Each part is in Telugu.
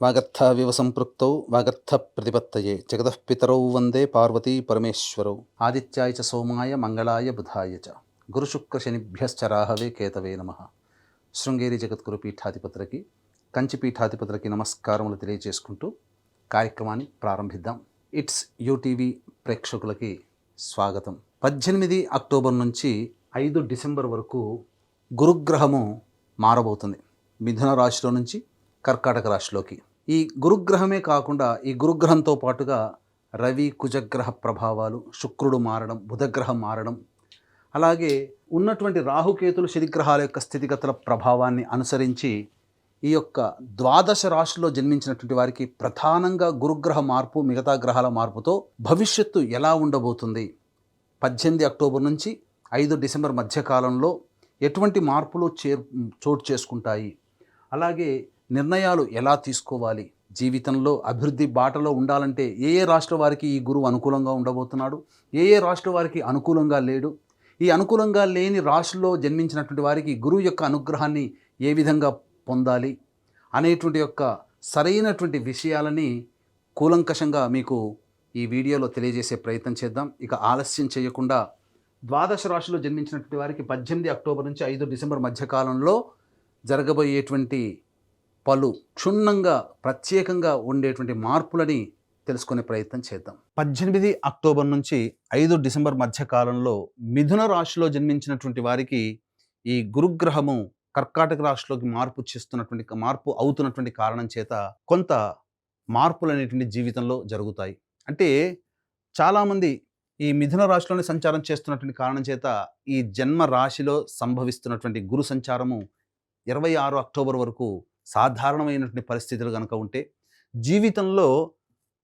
వాగర్థవివ సంపృక్తౌ వాగర్థ ప్రతిపత్తయే జగతః పితరౌ వందే పార్వతీ పరమేశ్వరౌ ఆదిత్యాయ చ సోమాయ మంగళాయ బుధాయ చ గురుశుక్రశనిభ్యశ్చ రాహవే కేతవే నమ శృంగేరి జగద్గురు పీఠాధిపతులకి కంచి పీఠాధిపతులకి నమస్కారములు తెలియజేసుకుంటూ కార్యక్రమాన్ని ప్రారంభిద్దాం। ఇట్స్ యూటీవీ ప్రేక్షకులకి స్వాగతం। పద్దెనిమిది అక్టోబర్ నుంచి ఐదు డిసెంబర్ వరకు గురుగ్రహము మారబోతుంది। మిథున రాశిలో నుంచి కర్కాటక రాశిలోకి. ఈ గురుగ్రహమే కాకుండా ఈ గురుగ్రహంతో పాటుగా రవి కుజగ్రహ ప్రభావాలు శుక్రుడు మారడం బుధగ్రహం మారడం అలాగే ఉన్నటువంటి రాహుకేతులు శనిగ్రహాల యొక్క స్థితిగతుల ప్రభావాన్ని అనుసరించి ఈ యొక్క ద్వాదశ రాశిలో జన్మించినటువంటి వారికి ప్రధానంగా గురుగ్రహ మార్పు మిగతా గ్రహాల మార్పుతో భవిష్యత్తు ఎలా ఉండబోతుంది? పద్దెనిమిది అక్టోబర్ నుంచి ఐదు డిసెంబర్ మధ్యకాలంలో ఎటువంటి మార్పులు చే చోటు చేసుకుంటాయి? అలాగే నిర్ణయాలు ఎలా తీసుకోవాలి? జీవితంలో అభివృద్ధి బాటలో ఉండాలంటే ఏ ఏ రాష్ట్ర వారికి ఈ గురువు అనుకూలంగా ఉండబోతున్నాడు? ఏ ఏ రాష్ట్ర వారికి అనుకూలంగా లేడు? ఈ అనుకూలంగా లేని రాశిలో జన్మించినటువంటి వారికి గురువు యొక్క అనుగ్రహాన్ని ఏ విధంగా పొందాలి? అనేటువంటి యొక్క సరైనటువంటి విషయాలని కూలంకషంగా మీకు ఈ వీడియోలో తెలియజేసే ప్రయత్నం చేద్దాం. ఇక ఆలస్యం చేయకుండా ద్వాదశ రాశిలో జన్మించినటువంటి వారికి పద్దెనిమిది అక్టోబర్ నుంచి ఐదు డిసెంబర్ మధ్యకాలంలో జరగబోయేటువంటి పలు క్షుణ్ణంగా ప్రత్యేకంగా ఉండేటువంటి మార్పులని తెలుసుకునే ప్రయత్నం చేద్దాం. పద్దెనిమిది అక్టోబర్ నుంచి ఐదు డిసెంబర్ మధ్యకాలంలో మిథున రాశిలో జన్మించినటువంటి వారికి ఈ గురుగ్రహము కర్కాటక రాశిలోకి మార్పు చేస్తున్నటువంటి మార్పు అవుతున్నటువంటి కారణం చేత కొంత మార్పులు అనేటువంటి జీవితంలో జరుగుతాయి. అంటే చాలామంది ఈ మిథున రాశిలోనే సంచారం చేస్తున్నటువంటి కారణం చేత ఈ జన్మ రాశిలో సంభవిస్తున్నటువంటి గురు సంచారము ఇరవై ఆరు అక్టోబర్ వరకు సాధారణమైనటువంటి పరిస్థితులు కనుక ఉంటే జీవితంలో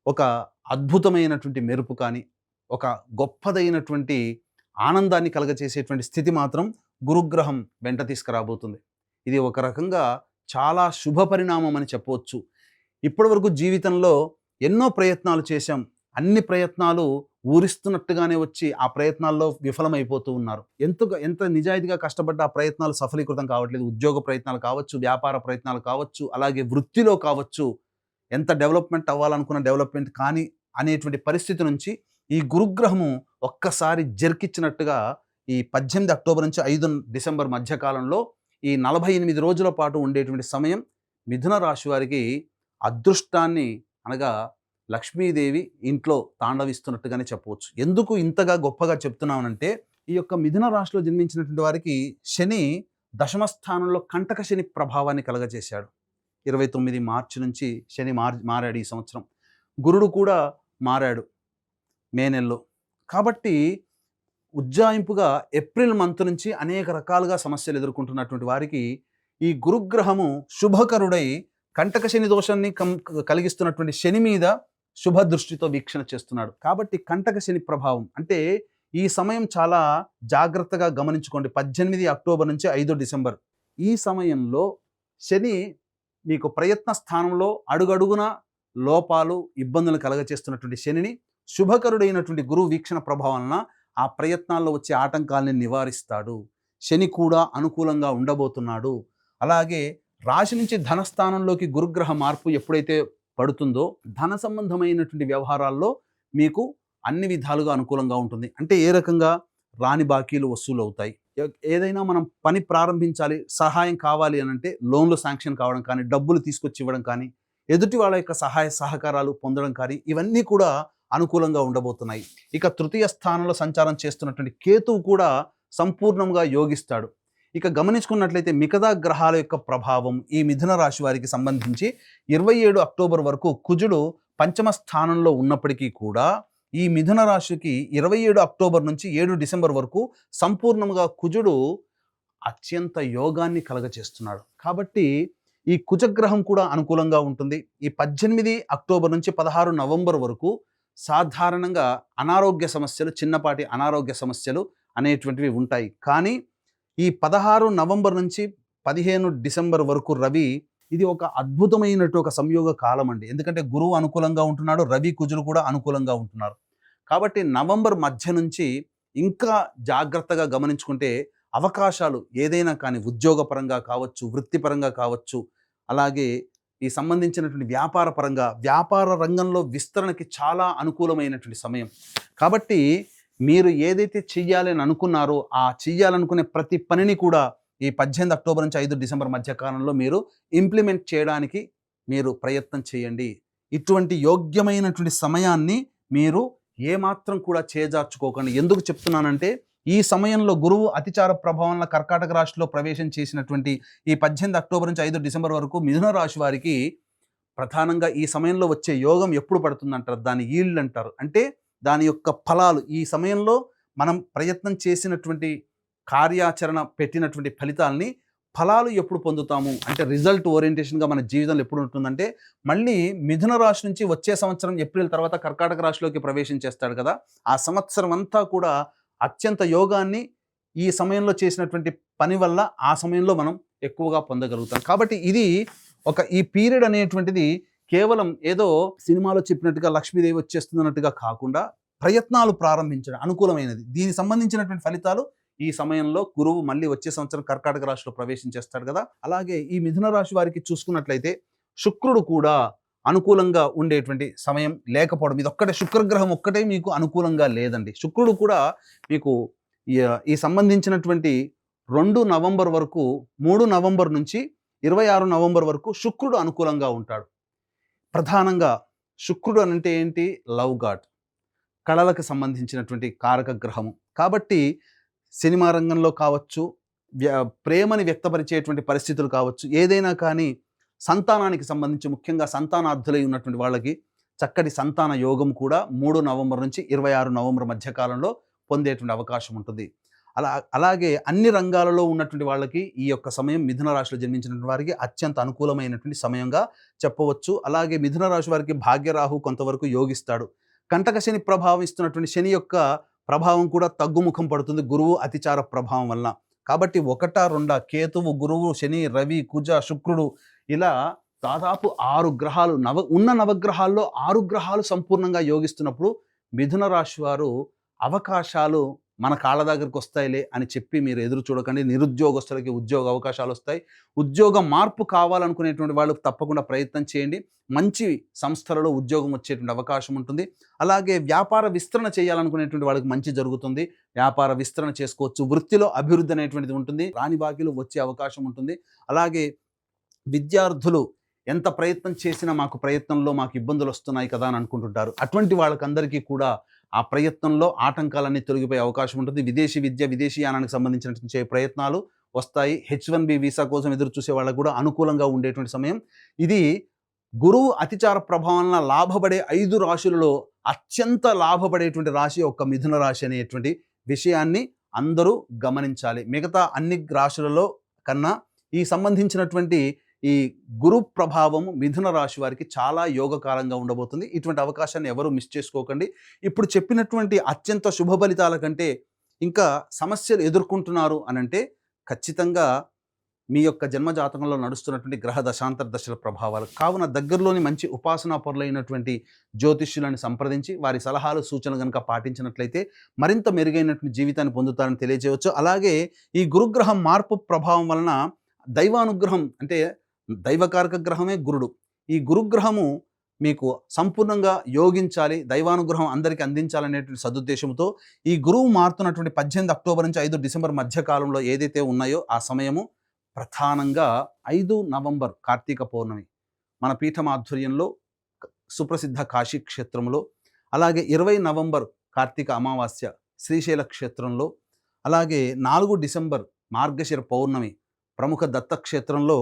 ఒక అద్భుతమైనటువంటి మెరుపు కానీ ఒక గొప్పదైనటువంటి ఆనందాన్ని కలగచేసేటువంటి స్థితి మాత్రం గురుగ్రహం వెంట తీసుకురాబోతుంది. ఇది ఒక రకంగా చాలా శుభ పరిణామం అని చెప్పవచ్చు. ఇప్పటివరకు జీవితంలో ఎన్నో ప్రయత్నాలు చేశాం. అన్ని ప్రయత్నాలు ఊరిస్తున్నట్టుగానే వచ్చి ఆ ప్రయత్నాల్లో విఫలమైపోతూ ఉన్నారు. ఎంత ఎంత నిజాయితీగా కష్టపడ్డ ఆ ప్రయత్నాలు సఫలీకృతం కావట్లేదు. ఉద్యోగ ప్రయత్నాలు కావచ్చు వ్యాపార ప్రయత్నాలు కావచ్చు అలాగే వృత్తిలో కావచ్చు ఎంత డెవలప్మెంట్ అవ్వాలనుకున్న డెవలప్మెంట్ కానీ అనేటువంటి పరిస్థితి నుంచి ఈ గురుగ్రహము ఒక్కసారి జర్కిచ్చినట్టుగా ఈ పద్దెనిమిది అక్టోబర్ నుంచి ఐదు డిసెంబర్ మధ్యకాలంలో ఈ నలభై ఎనిమిది రోజుల పాటు ఉండేటువంటి సమయం మిథున రాశి వారికి అదృష్టాన్ని అనగా లక్ష్మీదేవి ఇంట్లో తాండవిస్తున్నట్టుగానే చెప్పవచ్చు. ఎందుకు ఇంతగా గొప్పగా చెప్తున్నామనంటే ఈ యొక్క మిథున రాశిలో జన్మించినటువంటి వారికి శని దశమ స్థానంలో కంటక శని ప్రభావాన్ని కలగజేశాడు. ఇరవై తొమ్మిది మార్చి నుంచి శని మార్ మారాడు ఈ సంవత్సరం. గురుడు కూడా మారాడు మే నెలలో. కాబట్టి ఉజ్జాయింపుగా ఏప్రిల్ మంత్ నుంచి అనేక రకాలుగా సమస్యలు ఎదుర్కొంటున్నటువంటి వారికి ఈ గురుగ్రహము శుభకరుడై కంటక శని దోషాన్ని కం కలిగిస్తున్నటువంటి శని మీద శుభ దృష్టితో వీక్షణ చేస్తున్నాడు. కాబట్టి కంటక శని ప్రభావం అంటే ఈ సమయం చాలా జాగ్రత్తగా గమనించుకోండి. పద్దెనిమిది అక్టోబర్ నుంచి ఐదు డిసెంబర్. ఈ సమయంలో శని మీకు ప్రయత్న స్థానంలో అడుగడుగున లోపాలు ఇబ్బందులు కలగచేస్తున్నటువంటి శనిని శుభకరుడైనటువంటి గురువు వీక్షణ ప్రభావం ఆ ప్రయత్నాల్లో వచ్చే ఆటంకాలని నివారిస్తాడు. శని కూడా అనుకూలంగా ఉండబోతున్నాడు. అలాగే రాశి నుంచి ధనస్థానంలోకి గురుగ్రహ మార్పు ఎప్పుడైతే పడుతుందో ధన సంబంధమైనటువంటి వ్యవహారాల్లో మీకు అన్ని విధాలుగా అనుకూలంగా ఉంటుంది. అంటే ఏ రకంగా? రాని బాకీలు వసూలు అవుతాయి ఏదైనా మనం పని ప్రారంభించాలి సహాయం కావాలి అని అంటే లోన్లు శాంక్షన్ కావడం కానీ డబ్బులు తీసుకొచ్చి ఇవ్వడం కానీ ఎదుటి వాళ్ళ యొక్క సహాయ సహకారాలు పొందడం కానీ ఇవన్నీ కూడా అనుకూలంగా ఉండబోతున్నాయి. ఇక తృతీయ స్థానంలో సంచారం చేస్తున్నటువంటి కేతువు కూడా సంపూర్ణంగా యోగిస్తాడు. ఇక గమనించుకున్నట్లయితే మిగతా గ్రహాల యొక్క ప్రభావం ఈ మిథున రాశి వారికి సంబంధించి ఇరవై ఏడు అక్టోబర్ వరకు కుజుడు పంచమ స్థానంలో ఉన్నప్పటికీ కూడా ఈ మిథున రాశికి ఇరవై ఏడు అక్టోబర్ నుంచి ఏడు డిసెంబర్ వరకు సంపూర్ణంగా కుజుడు అత్యంత యోగాన్ని కలగచేస్తున్నాడు. కాబట్టి ఈ కుజగ్రహం కూడా అనుకూలంగా ఉంటుంది. ఈ పద్దెనిమిది అక్టోబర్ నుంచి పదహారు నవంబర్ వరకు సాధారణంగా అనారోగ్య సమస్యలు చిన్నపాటి అనారోగ్య సమస్యలు అనేటువంటివి ఉంటాయి. కానీ ఈ పదహారు నవంబర్ నుంచి పదిహేను డిసెంబర్ వరకు రవి ఇది ఒక అద్భుతమైనట్టు ఒక సంయోగ కాలం అండి. ఎందుకంటే గురువు అనుకూలంగా ఉంటున్నాడు రవి కుజులు కూడా అనుకూలంగా ఉంటున్నారు. కాబట్టి నవంబర్ మధ్య నుంచి ఇంకా జాగ్రత్తగా గమనించుకుంటే అవకాశాలు ఏదైనా కానీ ఉద్యోగపరంగా కావచ్చు వృత్తిపరంగా కావచ్చు అలాగే ఈ సంబంధించినటువంటి వ్యాపార పరంగా వ్యాపార రంగంలో విస్తరణకి చాలా అనుకూలమైనటువంటి సమయం. కాబట్టి మీరు ఏదైతే చెయ్యాలని అనుకున్నారో ఆ చెయ్యాలనుకునే ప్రతి పనిని కూడా ఈ పద్దెనిమిది అక్టోబర్ నుంచి ఐదు డిసెంబర్ మధ్య కాలంలో మీరు ఇంప్లిమెంట్ చేయడానికి మీరు ప్రయత్నం చేయండి. ఇటువంటి యోగ్యమైనటువంటి సమయాన్ని మీరు ఏమాత్రం కూడా చేజార్చుకోకండి. ఎందుకు చెప్తున్నానంటే ఈ సమయంలో గురువు అతిచార ప్రభావంలో కర్కాటక రాశిలో ప్రవేశం చేసినటువంటి ఈ పద్దెనిమిది అక్టోబర్ నుంచి ఐదు డిసెంబర్ వరకు మిథున రాశి వారికి ప్రధానంగా ఈ సమయంలో వచ్చే యోగం ఎప్పుడు పడుతుంది అంటారు దాని ఈల్డ్ అంటారు. అంటే దాని యొక్క ఫలాలు ఈ సమయంలో మనం ప్రయత్నం చేసినటువంటి కార్యాచరణ పెట్టినటువంటి ఫలితాలని ఫలాలు ఎప్పుడు పొందుతాము? అంటే రిజల్ట్ ఓరియంటేషన్గా మన జీవితంలో ఎప్పుడు ఉంటుందంటే మళ్ళీ మిథున రాశి నుంచి వచ్చే సంవత్సరం ఏప్రిల్ తర్వాత కర్కాటక రాశిలోకి ప్రవేశం చేస్తాడు కదా! ఆ సంవత్సరం అంతా కూడా అత్యంత యోగాన్ని ఈ సమయంలో చేసినటువంటి పని వల్ల ఆ సమయంలో మనం ఎక్కువగా పొందగలుగుతాం. కాబట్టి ఇది ఒక ఈ పీరియడ్ అనేటువంటిది కేవలం ఏదో సినిమాలో చెప్పినట్టుగా లక్ష్మీదేవి వచ్చేస్తుంది అన్నట్టుగా కాకుండా ప్రయత్నాలు ప్రారంభించడం అనుకూలమైనది. దీనికి సంబంధించినటువంటి ఫలితాలు ఈ సమయంలో గురువు మళ్ళీ వచ్చే సంవత్సరం కర్కాటక రాశిలో ప్రవేశం చేస్తాడు కదా. అలాగే ఈ మిథున రాశి వారికి చూసుకున్నట్లయితే శుక్రుడు కూడా అనుకూలంగా ఉండేటువంటి సమయం లేకపోవడం ఇది ఒక్కటే శుక్రగ్రహం ఒక్కటే మీకు అనుకూలంగా లేదండి. శుక్రుడు కూడా మీకు ఈ- ఈ సంబంధించినటువంటి రెండు నవంబర్ వరకు మూడు నవంబర్ నుంచి ఇరవై ఆరు నవంబర్ వరకు శుక్రుడు అనుకూలంగా ఉంటాడు. ప్రధానంగా శుక్రుడు అని అంటే ఏంటి? Love god. కళలకు సంబంధించినటువంటి కారక గ్రహము. కాబట్టి సినిమా రంగంలో కావచ్చు వ్య- ప్రేమని వ్యక్తపరిచేటువంటి పరిస్థితులు కావచ్చు ఏదైనా కానీ సంతానానికి సంబంధించి ముఖ్యంగా సంతానార్థులై ఉన్నటువంటి వాళ్ళకి చక్కటి సంతాన యోగం కూడా మూడు నవంబర్ నుంచి ఇరవై ఆరు నవంబర్ మధ్యకాలంలో పొందేటువంటి అవకాశం ఉంటుంది. అలా అలాగే అన్ని రంగాలలో ఉన్నటువంటి వాళ్ళకి ఈ యొక్క సమయం మిథున రాశిలో జన్మించినటువంటి వారికి అత్యంత అనుకూలమైనటువంటి సమయంగా చెప్పవచ్చు. అలాగే మిథున రాశి వారికి భాగ్యరాహు కొంతవరకు యోగిస్తాడు. కంటక శని ప్రభావం ఇస్తున్నటువంటి శని యొక్క ప్రభావం కూడా తగ్గుముఖం పడుతుంది గురువు అతిచార ప్రభావం వలన. కాబట్టి ఒకట రెండ కేతువు గురువు శని రవి కుజ శుక్రుడు ఇలా దాదాపు ఆరు గ్రహాలు నవ ఉన్న నవగ్రహాల్లో ఆరు గ్రహాలు సంపూర్ణంగా యోగిస్తున్నప్పుడు మిథున రాశి వారు అవకాశాలు మన కాళ్ళ దగ్గరికి వస్తాయిలే అని చెప్పి మీరు ఎదురు చూడకండి. నిరుద్యోగస్తులకి ఉద్యోగ అవకాశాలు వస్తాయి. ఉద్యోగ మార్పు కావాలనుకునేటువంటి వాళ్ళు తప్పకుండా ప్రయత్నం చేయండి. మంచి సంస్థలలో ఉద్యోగం వచ్చేటువంటి అవకాశం ఉంటుంది. అలాగే వ్యాపార విస్తరణ చేయాలనుకునేటువంటి వాళ్ళకి మంచి జరుగుతుంది. వ్యాపార విస్తరణ చేసుకోవచ్చు. వృత్తిలో అభివృద్ధి అనేటువంటిది ఉంటుంది. రాని బాకీలు వచ్చే అవకాశం ఉంటుంది. అలాగే విద్యార్థులు ఎంత ప్రయత్నం చేసినా మాకు ప్రయత్నంలో మాకు ఇబ్బందులు వస్తున్నాయి కదా అని అనుకుంటుంటారు. అటువంటి వాళ్ళకందరికీ కూడా ఆ ప్రయత్నంలో ఆటంకాలన్నీ తొలగిపోయే అవకాశం ఉంటుంది. విదేశీ విద్య విదేశీయానానికి సంబంధించిన సంబంధించినటువంటి ప్రయత్నాలు వస్తాయి. హెచ్ వన్ బి వీసా కోసం ఎదురు చూసే వాళ్ళకు కూడా అనుకూలంగా ఉండేటువంటి సమయం. ఇది గురువు అతిచార ప్రభావం లాభపడే ఐదు రాశులలో అత్యంత లాభపడేటువంటి రాశి ఒక మిథున రాశి అనేటువంటి విషయాన్ని అందరూ గమనించాలి. మిగతా అన్ని రాశులలో కన్నా ఈ సంబంధించినటువంటి ఈ గురు ప్రభావం మిథున రాశి వారికి చాలా యోగకాలంగా ఉండబోతుంది. ఇటువంటి అవకాశాన్ని ఎవరూ మిస్ చేసుకోకండి. ఇప్పుడు చెప్పినటువంటి అత్యంత శుభ ఫలితాల కంటే ఇంకా సమస్యలు ఎదుర్కొంటున్నారు అని అంటే ఖచ్చితంగా మీ యొక్క జన్మజాతకంలో నడుస్తున్నటువంటి గ్రహ దశాంతర దశల ప్రభావాలు కావున దగ్గరలోని మంచి ఉపాసనా పరులైనటువంటి జ్యోతిష్యులను సంప్రదించి వారి సలహాలు సూచనలు కనుక పాటించినట్లయితే మరింత మెరుగైనటువంటి జీవితాన్ని పొందుతారని తెలియజేయవచ్చు. అలాగే ఈ గురుగ్రహం మార్పు ప్రభావం వలన దైవానుగ్రహం అంటే దైవకారక గ్రహమే గురుడు. ఈ గురుగ్రహము మీకు సంపూర్ణంగా యోగించాలి దైవానుగ్రహం అందరికీ అందించాలనేటువంటి సదుద్దేశంతో ఈ గురువు మారుతున్నటువంటి పద్దెనిమిది అక్టోబర్ నుంచి ఐదు డిసెంబర్ మధ్య కాలంలో ఏదైతే ఉన్నాయో ఆ సమయము ప్రధానంగా ఐదు నవంబర్ కార్తీక పౌర్ణమి మన పీఠం ఆధ్వర్యంలో సుప్రసిద్ధ కాశీ క్షేత్రంలో అలాగే ఇరవై నవంబర్ కార్తీక అమావాస్య శ్రీశైల క్షేత్రంలో అలాగే నాలుగు డిసెంబర్ మార్గశిర పౌర్ణమి ప్రముఖ దత్తక్షేత్రంలో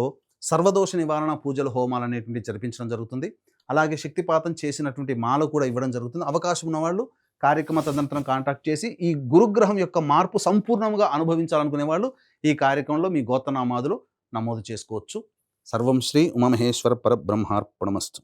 సర్వదోష నివారణ పూజలు హోమాలు అనేటువంటివి జరిపించడం జరుగుతుంది. అలాగే శక్తిపాతం చేసినటువంటి మాల కూడా ఇవ్వడం జరుగుతుంది. అవకాశం ఉన్నవాళ్ళు కార్యక్రమ తదనంతరం కాంటాక్ట్ చేసి ఈ గురుగ్రహం యొక్క మార్పు సంపూర్ణంగా అనుభవించాలనుకునే వాళ్ళు ఈ కార్యక్రమంలో మీ గోత్రనామాదులు నమోదు చేసుకోవచ్చు. సర్వం శ్రీ ఉమామహేశ్వర పరబ్రహ్మార్పణమస్తు.